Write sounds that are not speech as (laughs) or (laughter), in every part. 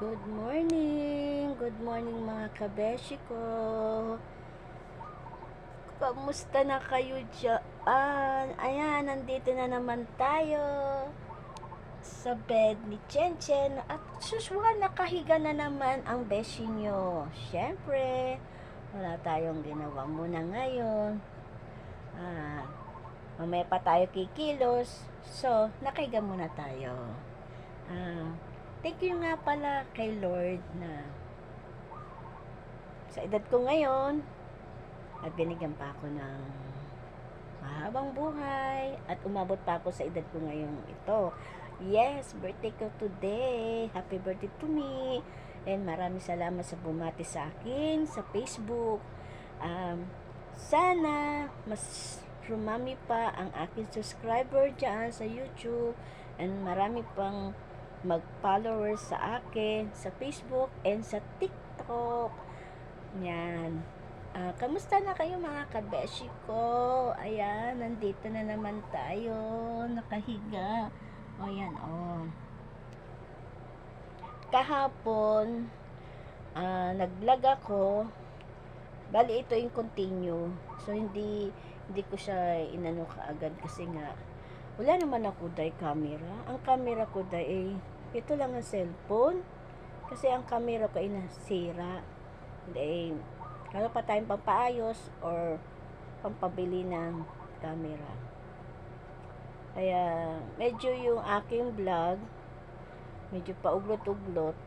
Good morning! Good morning mga kabeshi ko! Kamusta na kayo dyan? Ayan, nandito na naman tayo sa bed ni Chen Chen at susuhan nakahiga na naman ang beshi nyo. Siyempre, wala tayong ginawa muna ngayon. Ah, mamaya pa tayo kikilos. So, nakahiga muna tayo. Ah, thank you nga pala kay Lord na sa edad ko ngayon at binigyan pa ako ng mahabang buhay at umabot pa ako sa edad ko ngayon ito. Yes, birthday ko today. Happy birthday to me. And maraming salamat sa bumati sa akin sa Facebook. Um, sana mas rumami pa ang aking subscriber dyan sa YouTube and marami pang mag-followers sa akin sa Facebook and sa TikTok. Yan. Ah, kamusta na kayo mga kabeshi ko? Ayan, nandito na naman tayo. Nakahiga. O yan, o. Kahapon, ah, nag-vlog ako. Bali, ito yung continue. So, hindi, hindi ko siya inano kaagad kasi nga, wala naman ako dahil camera. Ang camera ko dahil, ito lang ang cellphone. Kasi ang camera ko ay nasira. Dahil, kala pa tayong pampaayos or pampabili ng camera. Kaya, medyo yung aking vlog, medyo pauglot-uglot.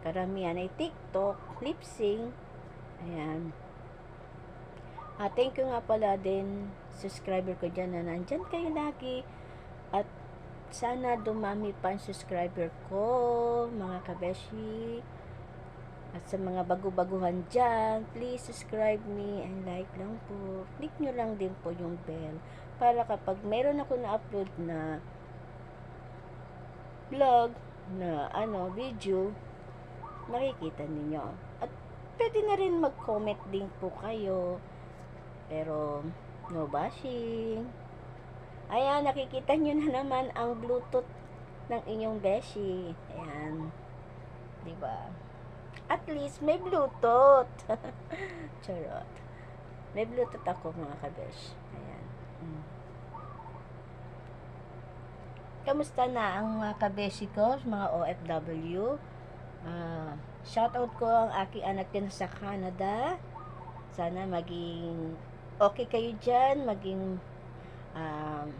Karamihan ay TikTok, lip sync. Ayan. Ah, thank you nga pala din subscriber ko dyan na nandyan kayo lagi. At sana dumami pa ang subscriber ko, mga kabeshi. At sa mga bago-baguhan dyan, please subscribe me and like lang po. Click nyo lang din po yung bell para kapag meron ako na-upload na vlog, na ano, video, makikita ninyo. At pwede na rin mag-comment din po kayo. Pero, no bashing. Ayan, nakikita nyo na naman ang Bluetooth ng inyong beshi. Ayan. ba? At least may Bluetooth. (laughs) Charot. May Bluetooth ako mga kabesh. Ayan. Mm. Kamusta na ang mga kabeshi ko, mga OFW? Ah, shoutout ko ang aking anak din sa Canada. Sana maging okay kayo dyan, maging um,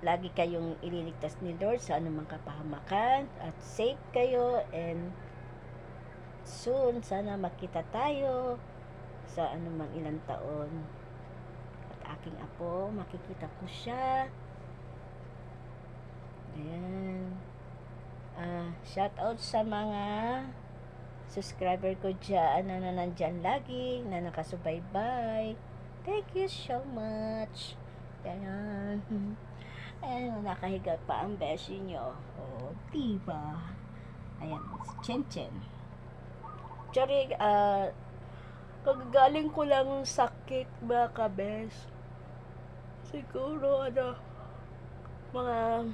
lagi kayong ililigtas ni Lord sa anumang kapahamakan at safe kayo and soon sana makita tayo sa anumang ilang taon. At aking apo makikita ko siya. Ayan. Ah shout out sa mga subscriber ko dyan na, na nandyan lagi na nakasubaybay. Thank you so much ayan ayan nakahiga pa ang beshi nyo oh diba ayan si Chen Chen Tsari, ah, kagagaling ko lang sakit mga kabes. Siguro, ano, mga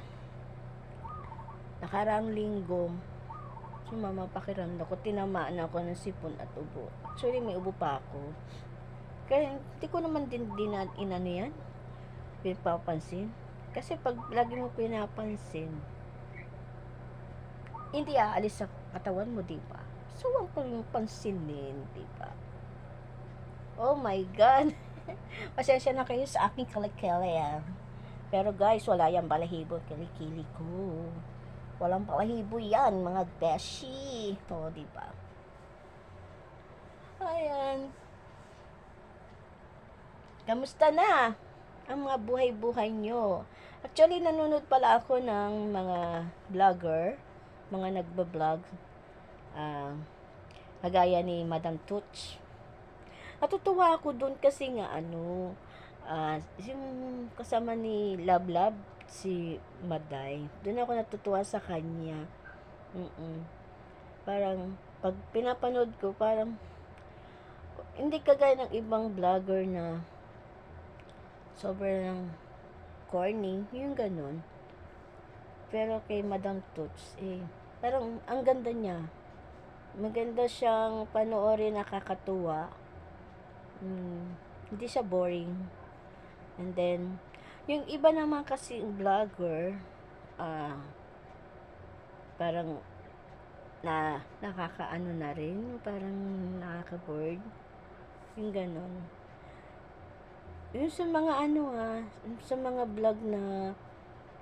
nakarang linggo, sumama pakiramdam ko, tinamaan ako ng sipon at ubo. Actually, may ubo pa ako. Kaya, hindi ko naman din, din inano yan, pinapansin. Kasi pag lagi mo pinapansin, hindi aalis sa katawan mo, di ba? So, huwag ko yung pansinin, di ba? Oh my God! (laughs) Pasensya na kayo sa aking kalikili, ah. Pero guys, wala yung balahibo kilikili ko. Walang balahibo yan, mga beshi. O, oh, di ba? Ayan. Kamusta na? Ang mga buhay-buhay nyo. Actually, nanonood pala ako ng mga vlogger, mga nagbablog uh, kagaya ni Madam Tuch. Natutuwa ako doon kasi nga ano, uh, yung kasama ni Love Love, si Maday. Doon ako natutuwa sa kanya. Mm-mm. Parang, pag pinapanood ko, parang, hindi kagaya ng ibang vlogger na sobrang corny, yung ganun. Pero kay Madam Tuts, eh, Parang ang ganda niya. Maganda siyang panoorin, nakakatuwa. Mm, hindi siya boring. And then, yung iba naman kasi vlogger, ah, parang na nakakaano na rin, parang nakaka-bored. Yung ganon. Yung sa mga ano ah, sa mga vlog na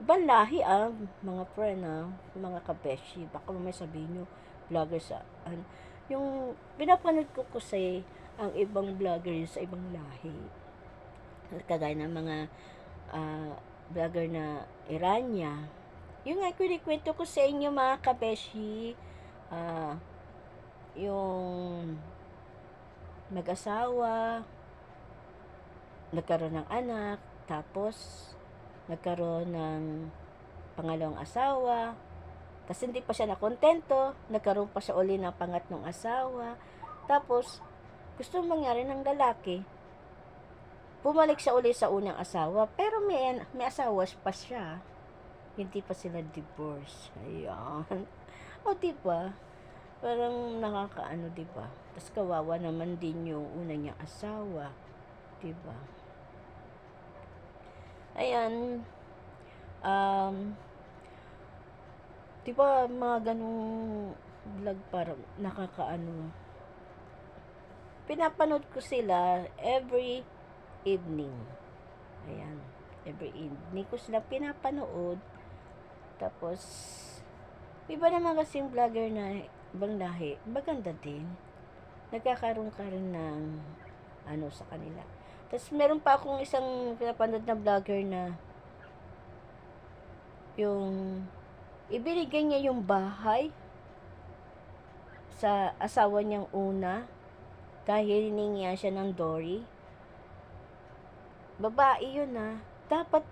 ibang lahi ah, mga friend ah, mga kabeshi, baka may sabihin nyo, vlogger sa, ano, yung pinapanood ko kasi ang ibang vlogger sa ibang lahi. Kagaya ng mga ah, vlogger na Iranya. Yung nga, kwento ko sa inyo mga kabeshi, ah, yung mag-asawa, nagkaroon ng anak, tapos nagkaroon ng pangalawang asawa, kasi hindi pa siya nakontento, nagkaroon pa siya uli ng pangatlong asawa, tapos gusto mangyari ng lalaki, bumalik siya uli sa unang asawa, pero may, may asawa pa siya, hindi pa sila divorce. Ayan. O, diba? Parang nakakaano, diba? Tapos kawawa naman din yung una niyang asawa. Diba? Ayan. Um, diba mga ganong vlog parang nakakaano. Pinapanood ko sila every evening. Ayan. Every evening ko sila pinapanood. Tapos, iba naman kasing vlogger na ibang lahi, maganda din. Nagkakaroon ka rin ng ano sa kanila. Tapos meron pa akong isang pinapanood na vlogger na yung ibinigay niya yung bahay sa asawa niyang una dahil hiningi siya ng Dory. Babae yun ah. Dapat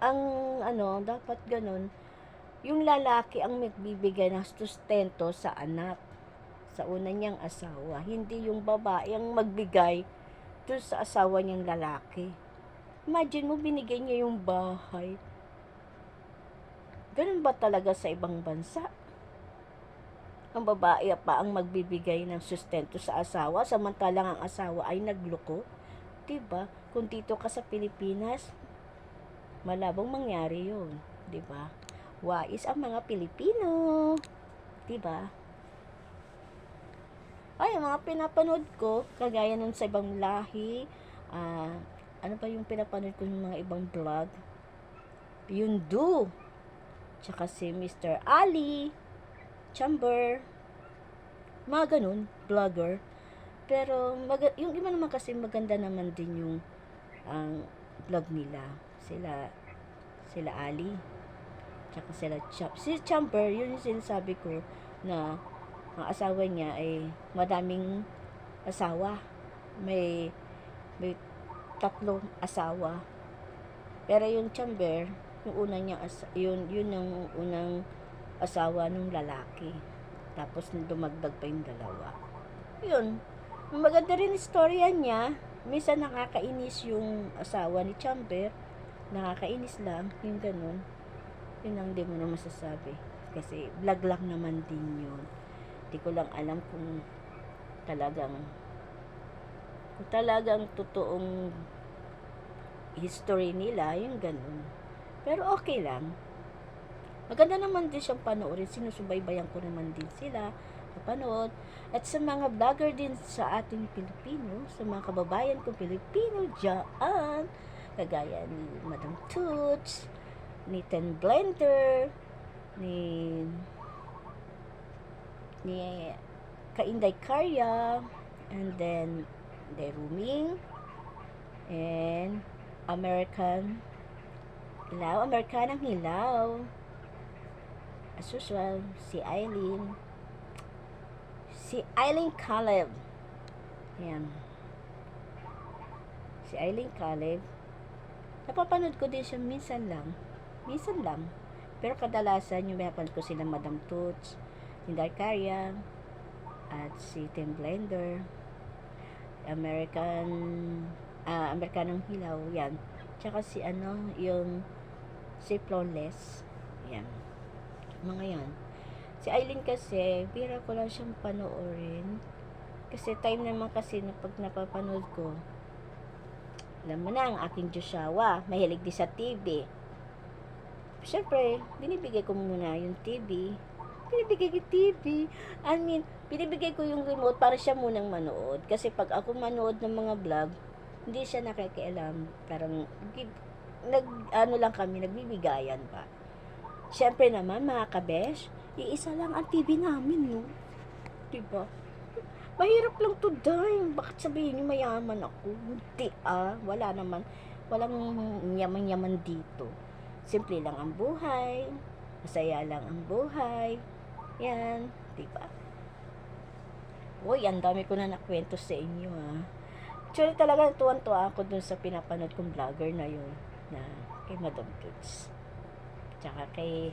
ang ano, dapat ganun yung lalaki ang magbibigay ng sustento sa anak sa una niyang asawa hindi yung babae ang magbigay doon sa asawa niyang lalaki. Imagine mo binigay niya yung bahay. Ganun ba talaga sa ibang bansa? Ang babae pa ang magbibigay ng sustento sa asawa samantalang ang asawa ay nagloko. 'di ba kung dito ka sa Pilipinas malabong mangyari 'yun. 'di ba wais ang mga Pilipino. Diba? Ay, mga pinapanood ko, kagaya nun sa ibang lahi, ah, ano pa yung pinapanood ko ng mga ibang vlog? Yung Do. Tsaka si Mr. Ali, Chamber, mga ganun, vlogger. Pero, mag- yung iba naman kasi maganda naman din yung ang vlog nila. Sila, sila Ali, tsaka sila Chap. Si Chamber, yun yung sinasabi ko na ang asawa niya ay madaming asawa. May may tatlong asawa. Pero yung Chamber, yung una niya yun yun yung unang asawa ng lalaki. Tapos dumagdag pa yung dalawa. Yun. Maganda rin istorya niya. Minsan nakakainis yung asawa ni Chamber. Nakakainis lang, yung ganun yun ang di mo na masasabi. Kasi vlog lang naman din yun. Di ko lang alam kung talagang kung talagang totoong history nila, yung ganun. Pero okay lang. Maganda naman din siyang panoorin. Sinusubaybayan ko naman din sila napanood. At sa mga vlogger din sa ating Pilipino, sa mga kababayan ko Pilipino dyan, kagaya ni Madam Toots, ni Ten Blender, ni ni Kainday Karya, and then the Ruming, and American Hilaw, Amerikanang Hilaw. As usual, si Eileen. Si Eileen Caleb. Yan. Si Eileen Caleb. Napapanood ko din siya minsan lang. Minsan lang. Pero kadalasan yung pinapanood ko sila Madam Toots, Tinday Karya, at si Tim Blender, American, ah, Amerikanong Hilaw, yan. Tsaka si ano, yung si Flawless, yan. Mga yan. Si Aileen kasi, bira ko lang siyang panoorin. Kasi time naman kasi na pag napapanood ko, alam mo na ang aking Joshua, mahilig din sa TV. Siyempre, binibigay ko muna yung TV. Binibigay yung TV. I mean, binibigay ko yung remote para siya munang manood. Kasi pag ako manood ng mga vlog, hindi siya nakikialam. Parang, nag, ano lang kami, nagbibigayan pa. Siyempre naman, mga kabesh, iisa lang ang TV namin, no? Diba? Mahirap lang to, dime. Bakit sabihin niyo mayaman ako? Hindi, ah. Wala naman. Walang yaman-yaman dito. Simple lang ang buhay. Masaya lang ang buhay. Yan. Diba? Uy, ang dami ko na nakwento sa inyo, ah. Actually, talaga tuwan-tuwa ako dun sa pinapanood kong vlogger na yun. Na kay Madam Toots. Tsaka kay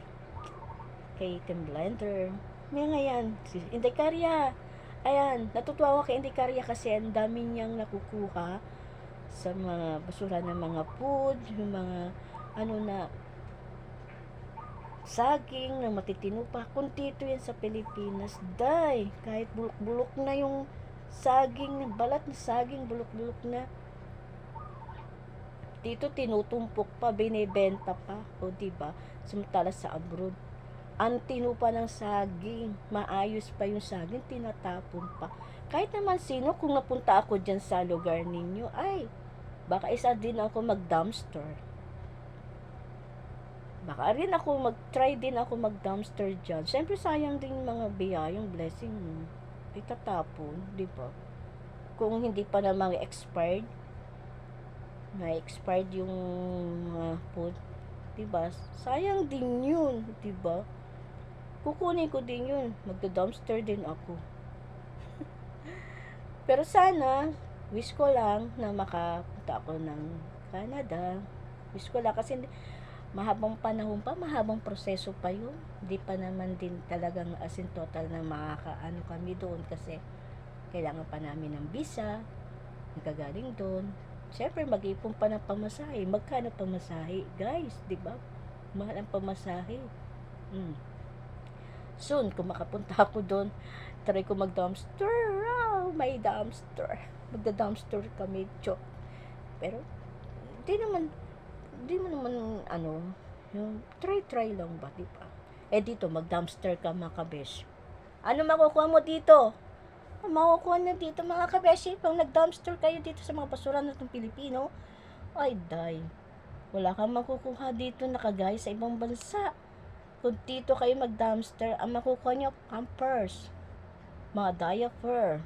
kay Tim Blender. May nga yan. Si Inday Karya. Ayan, natutuwa ako kay Inday Karya kasi ang dami niyang nakukuha sa mga basura ng mga food, yung mga ano na saging na matitino pa. Kunti ito yan sa Pilipinas. Day, kahit bulok-bulok na yung saging, balat na saging, bulok-bulok na. Dito tinutumpok pa, binebenta pa. O diba? Samantala sa abroad, ang tinupa ng saging, maayos pa yung saging, tinatapon pa. Kahit naman sino, kung napunta ako dyan sa lugar ninyo, ay, baka isa din ako mag-dumpster. Baka rin ako mag-try din ako mag-dumpster dyan. Siyempre sayang din yung mga biyayang blessing mo. Itatapon, di ba? Kung hindi pa namang expired, na expired yung mga food, di ba? Sayang din yun, di ba? Kukunin ko din yun. Magda-dumpster din ako. (laughs) Pero sana, wish ko lang na makapunta ako ng Canada. Wish ko lang kasi mahabang panahon pa, mahabang proseso pa yun. Hindi pa naman din talagang as in total na makakaano kami doon kasi kailangan pa namin ng visa, nagagaling doon. Siyempre, mag-ipon pa ng pamasahe. Magkano pamasahe? Guys, di ba? Mahal ang pamasahe. Mm. Soon, kung makapunta (laughs) ako doon, try ko mag-dumpster. Oh, may dumpster. Magda-dumpster kami, chok. Pero, di naman, di mo naman, ano, yung try-try lang ba, di ba? Eh dito, mag-dumpster ka mga kabesh. Ano makukuha mo dito? Makukuha na dito mga kabeshi, pag nag-dumpster kayo dito sa mga basura ng Pilipino, ay day. Wala kang makukuha dito na kagaya sa ibang bansa. Kung dito kayo mag-dumpster, ang makukuha nyo, pampers, mga diaper,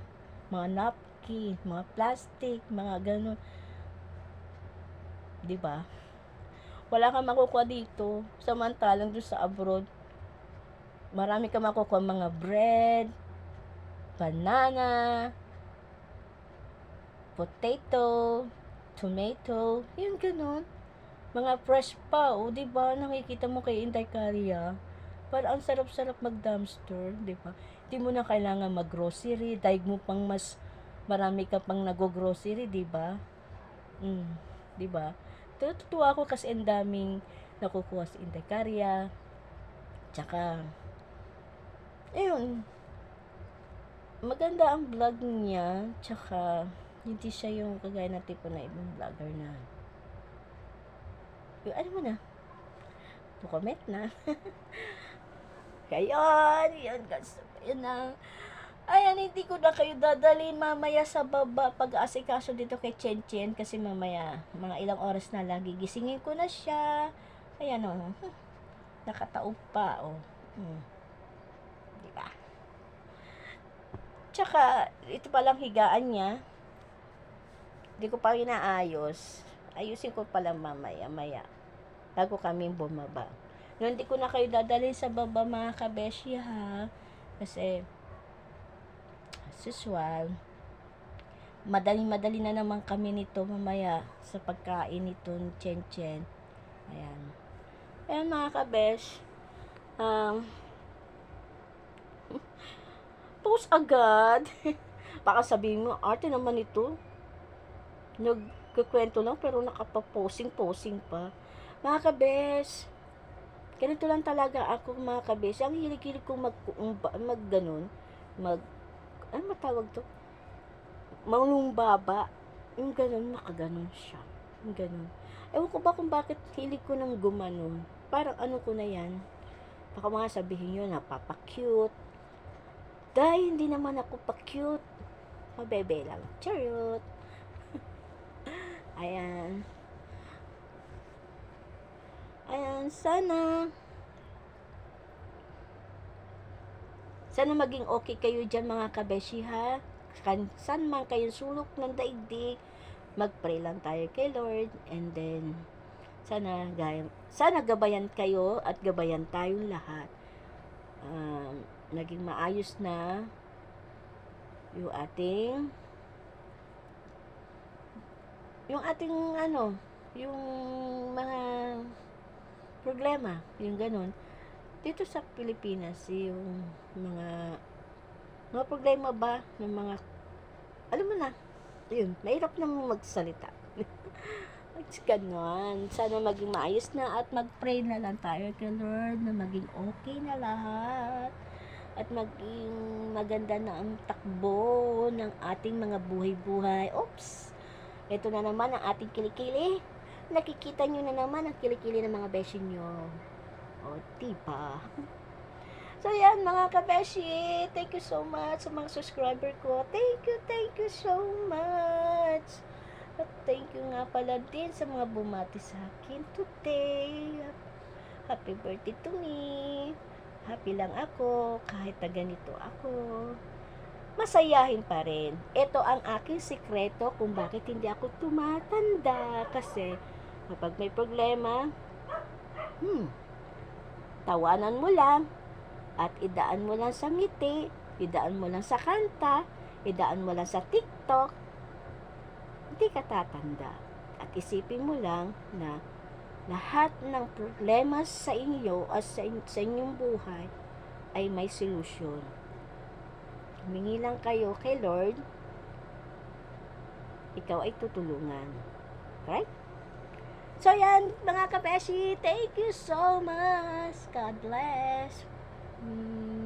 mga napkin, mga plastic, mga ganun. Di ba? Wala kang makukuha dito. Samantalang doon sa abroad, marami kang makukuha mga bread, banana, potato, tomato, yun ganun. Mga fresh pa, o di ba? Nakikita mo kay Inday Karia. Para ang sarap-sarap mag-dumpster, di ba? Di mo na kailangan mag-grocery, daig mo pang mas marami ka pang nag-grocery, di ba? Mm, di ba? Tutuwa ako kasi ang daming nakukuha si Inday Karia. Tsaka, ayun, maganda ang vlog niya, tsaka hindi siya yung kagaya ng tipo na ibang vlogger na yung ano mo na comment na (laughs) Kayan, yan guys, yun na. Ayan, hindi ko na kayo dadalhin mamaya sa baba pag-aasikaso dito kay Chen Chen kasi mamaya, mga ilang oras na lang, gigisingin ko na siya. Ayan o, oh. (laughs) nakataob pa o. Oh. Hmm. Diba? Tsaka, ito palang higaan niya. Hindi ko pa inaayos. Ayusin ko pala mamaya, maya. Bago kami bumaba. No, hindi ko na kayo dadalhin sa baba mga kabeshi ha. Kasi, as usual, madali-madali na naman kami nito mamaya sa pagkain nito ni Chen Chen. Ayan. Ayan mga kabesh. Um, (laughs) post agad. (laughs) Baka sabihin mo, arte naman ito. Nagkukwento lang pero nakapaposing-posing pa. Mga kabes, Ganito lang talaga ako mga kabesi. Ang hilig-hilig kong mag, mag ganun, mag, ano matawag to? Maulumbaba. Yung ganun, nakaganon siya. Yung ganun. Ewan ko ba kung bakit hilig ko ng gumanon. Parang ano ko na yan. Baka mga sabihin nyo, napapa-cute. Dahil hindi naman ako pa-cute. Mabebe lang. Charot. (laughs) Ayan. Ayan, sana sana maging okay kayo dyan mga kabeshi ha. Saan man kayo sulok ng daigdig, mag-pray lang tayo kay Lord and then sana gaya, sana gabayan kayo at gabayan tayong lahat. Um, naging maayos na yung ating yung ating ano, yung mga problema, yung ganun. Dito sa Pilipinas, yung mga mga problema ba ng mga alam mo na, yun, mahirap na magsalita. (laughs) Ganon. Sana maging maayos na at mag-pray na lang tayo kay Lord na maging okay na lahat at maging maganda na ang takbo ng ating mga buhay-buhay. Oops! Ito na naman ang ating kilikili. Nakikita nyo na naman ang kilikili ng mga beshi nyo. Diba? So, yan mga kabeshi. Thank you so much sa mga subscriber ko. Thank you, thank you so much. At thank you nga pala din sa mga bumati sa akin today. Happy birthday to me. Happy lang ako kahit na ganito ako. Masayahin pa rin. Ito ang aking sikreto kung bakit hindi ako tumatanda. Kasi kapag may problema, hmm, tawanan mo lang at idaan mo lang sa ngiti, idaan mo lang sa kanta, idaan mo lang sa TikTok, hindi ka tatanda. At isipin mo lang na lahat ng problema sa inyo at sa, in- sa inyong buhay ay may solusyon. Humingi lang kayo kay Lord, ikaw ay tutulungan. Right? So yan, mga kabeshi, thank you so much. God bless. Mm,